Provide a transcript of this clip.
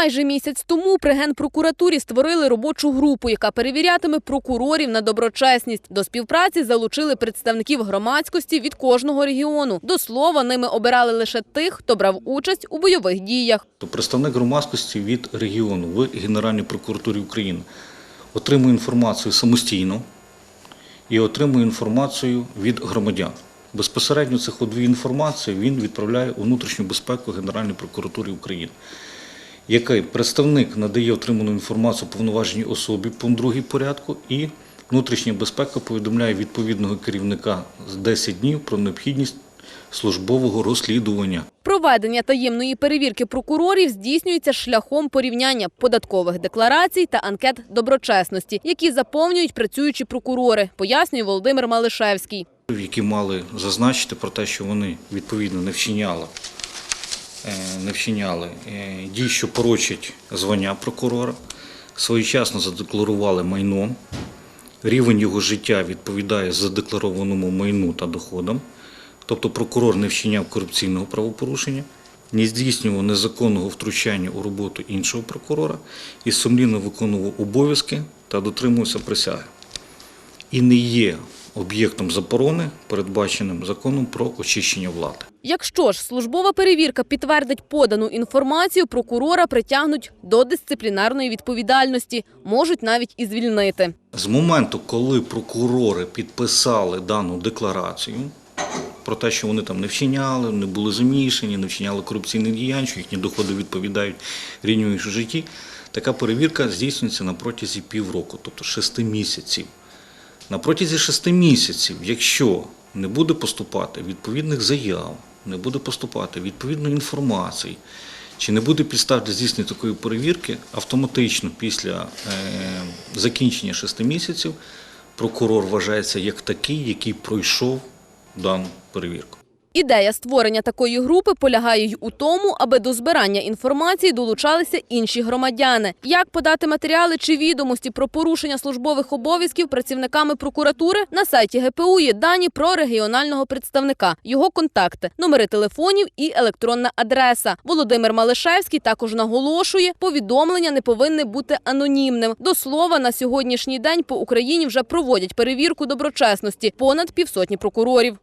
Майже місяць тому при генпрокуратурі створили робочу групу, яка перевірятиме прокурорів на доброчесність. До співпраці залучили представників громадськості від кожного регіону. До слова, ними обирали лише тих, хто брав участь у бойових діях. Представник громадськості від регіону в Генеральній прокуратурі України отримує інформацію самостійно і отримує інформацію від громадян. Безпосередньо цих дві інформації він відправляє у внутрішню безпеку Генеральної прокуратури України. Який представник надає отриману інформацію повноваженій особі по другій порядку, і внутрішня безпека повідомляє відповідного керівника з 10 днів про необхідність службового розслідування. Проведення таємної перевірки прокурорів здійснюється шляхом порівняння податкових декларацій та анкет доброчесності, які заповнюють працюючі прокурори, пояснює Володимир Малишевський. які мали зазначити про те, що вони відповідно не вчиняли, не вчиняли. Е, дій, що порочать звання прокурора, своєчасно задекларували майно, рівень його життя відповідає задекларованому майну та доходам, тобто прокурор не вчиняв корупційного правопорушення, не здійснював незаконного втручання у роботу іншого прокурора і сумлінно виконував обов'язки та дотримувався присяги. І не є об'єктом заборони, передбаченим законом про очищення влади. Якщо ж службова перевірка підтвердить подану інформацію, прокурора притягнуть до дисциплінарної відповідальності, можуть навіть і звільнити. З моменту, коли прокурори підписали дану декларацію про те, що вони там не вчиняли, не були замішані, не вчиняли корупційних діянь, що їхні доходи відповідають рівню житті, така перевірка здійснюється на протязі півроку, тобто шести місяців. На протязі шести місяців, якщо не буде поступати відповідних заяв, не буде поступати відповідної інформації, чи не буде підстав для здійснення такої перевірки, автоматично після е, закінчення шести місяців прокурор вважається як такий, який пройшов дану перевірку. Ідея створення такої групи полягає й у тому, аби до збирання інформації долучалися інші громадяни. Як подати матеріали чи відомості про порушення службових обов'язків працівниками прокуратури на сайті ГПУ є дані про регіонального представника, його контакти, номери телефонів і електронна адреса. Володимир Малишевський також наголошує, повідомлення не повинне бути анонімним. До слова, на сьогоднішній день по Україні вже проводять перевірку доброчесності понад півсотні прокурорів.